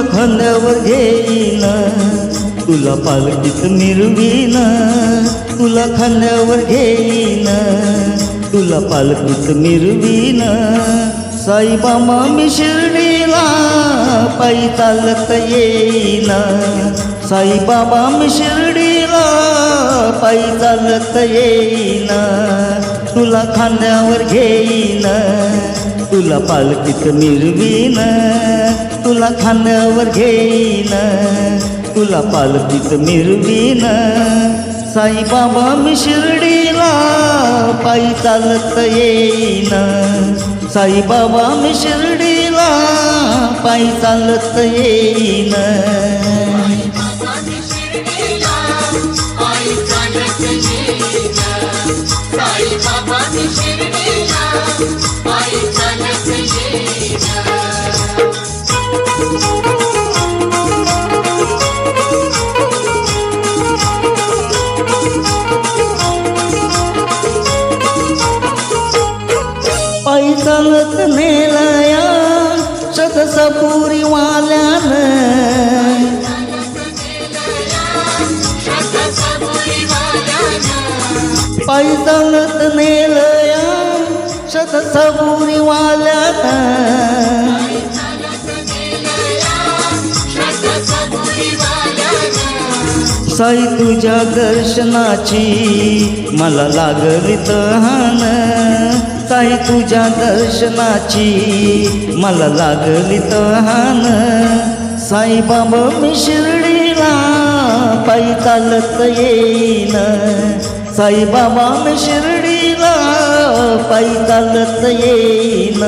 तुला खांद्यावर घेईन. तुला पालखीत मिरवीन. तुला खांद्यावर घेईन. तुला पालखीत मिरवीन. साईबाबा मी शिर्डीला पायी चालत येईन. साईबाबा मी शिर्डीला पायी चालत येईन. तुला खांद्यावर घेईन. तुला पालखीत मिरवीन. तुला खांद्यावर घेईन. तुला पालखीत मिरवीन. साईबाबा मी शिर्डीला पायी चालत येईन. साईबाबा मी शिर्डीला पायी चालत येईन. पायी चालत नेलया शतसपुरी वाल्यानं पायी चालत नेलया शतसपुरी वाल्यानं साई तुझ्या दर्शनाची मला लागली तहान. साई तुझ्या दर्शनाची मला लागली तहान. साईबाबा मी शिर्डीला पायी चालत येईन. साईबाबा मी शिर्डीला पायी चालत येईन.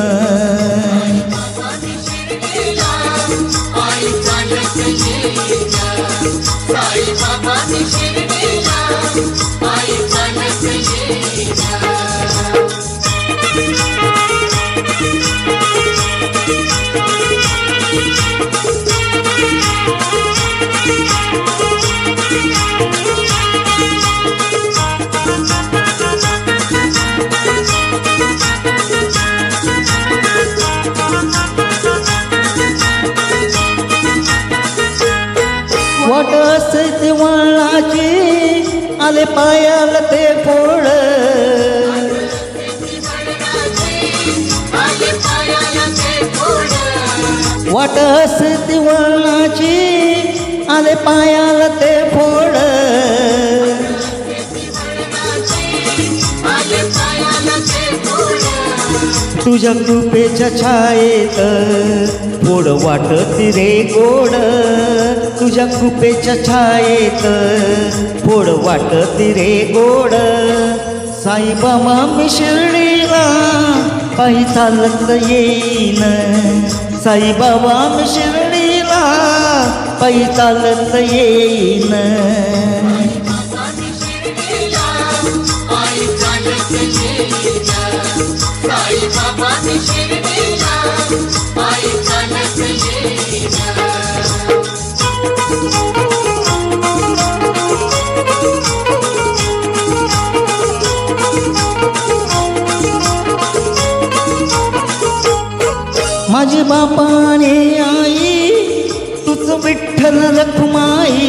वाट वळणाची आले पायाला ते फोड वाट असते वळणाची आले पायाला ते फोड तुझ्या कृपेच्या छायेत गोड वाटत रे गोड. तुझ्या कृपेच्या छायेत फोड वाटत रे गोड साईबाबा मी शिर्डीला पायी चालत येईन. साईबाबा मी शिर्डीला पायी चालत येईन. माझी बापाने आई तुझ विठ्ठल रखुमाई.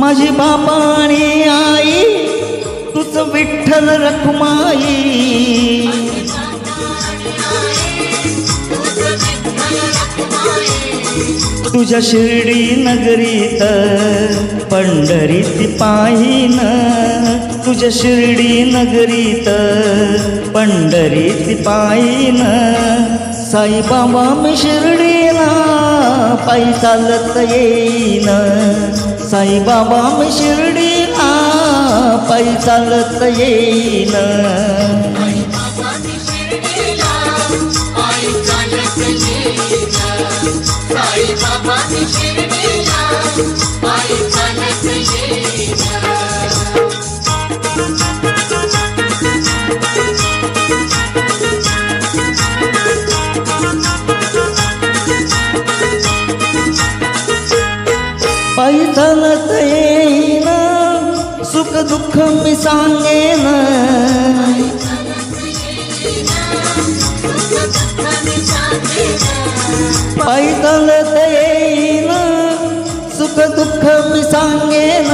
माझी बापाने आई तुझ विठ्ठल रखुमाई. तुझ्या शिर्डी नगरीत पंढरीत पाहिन. तुझ्या शिर्डी नगरीत पंढरीत पाहिन. साईबाबा मी शिर्डीला पायी चालत येईन. साईबाबा मी शिर्डीला पायी चालत येईन. पायी चालत येईन सुख दुःख मी सांगेन पायी चालत सुख दुःख मी सांगेन.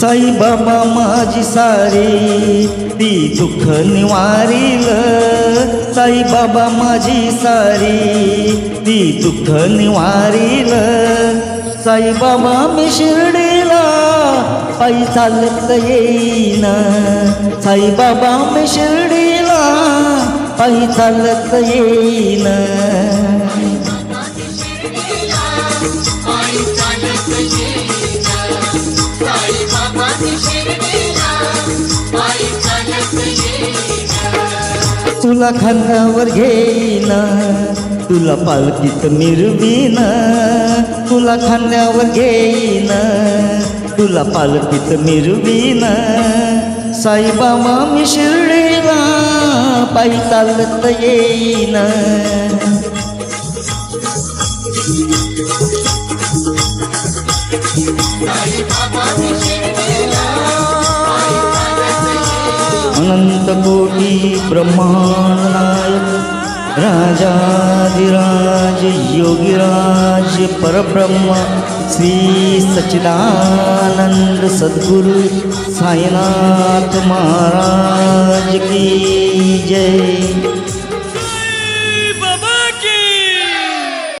साई बाबा माझी सारी ती दुःख निवारील. साई बाबा माझी सारी ती दुःख निवारील. साईबाबा मी शिर्डीला पायी चालत येईन. साईबाबा मी शिर्डीला पायी चालत येईन. तुला खांद्यावर घेईन. तुला पालकीत मिरवीन तुला खांद्यावर घेईन. तुला पालकीत मिरवीन साईबाबा मी शिर्डीला पायी चालत येईन. अनंत कोटी ब्रह्मांड नायक राजाधिराज योगीराज परब्रह्म श्री सच्चिदानंद सद्गुरु साईनाथ महाराज की जय।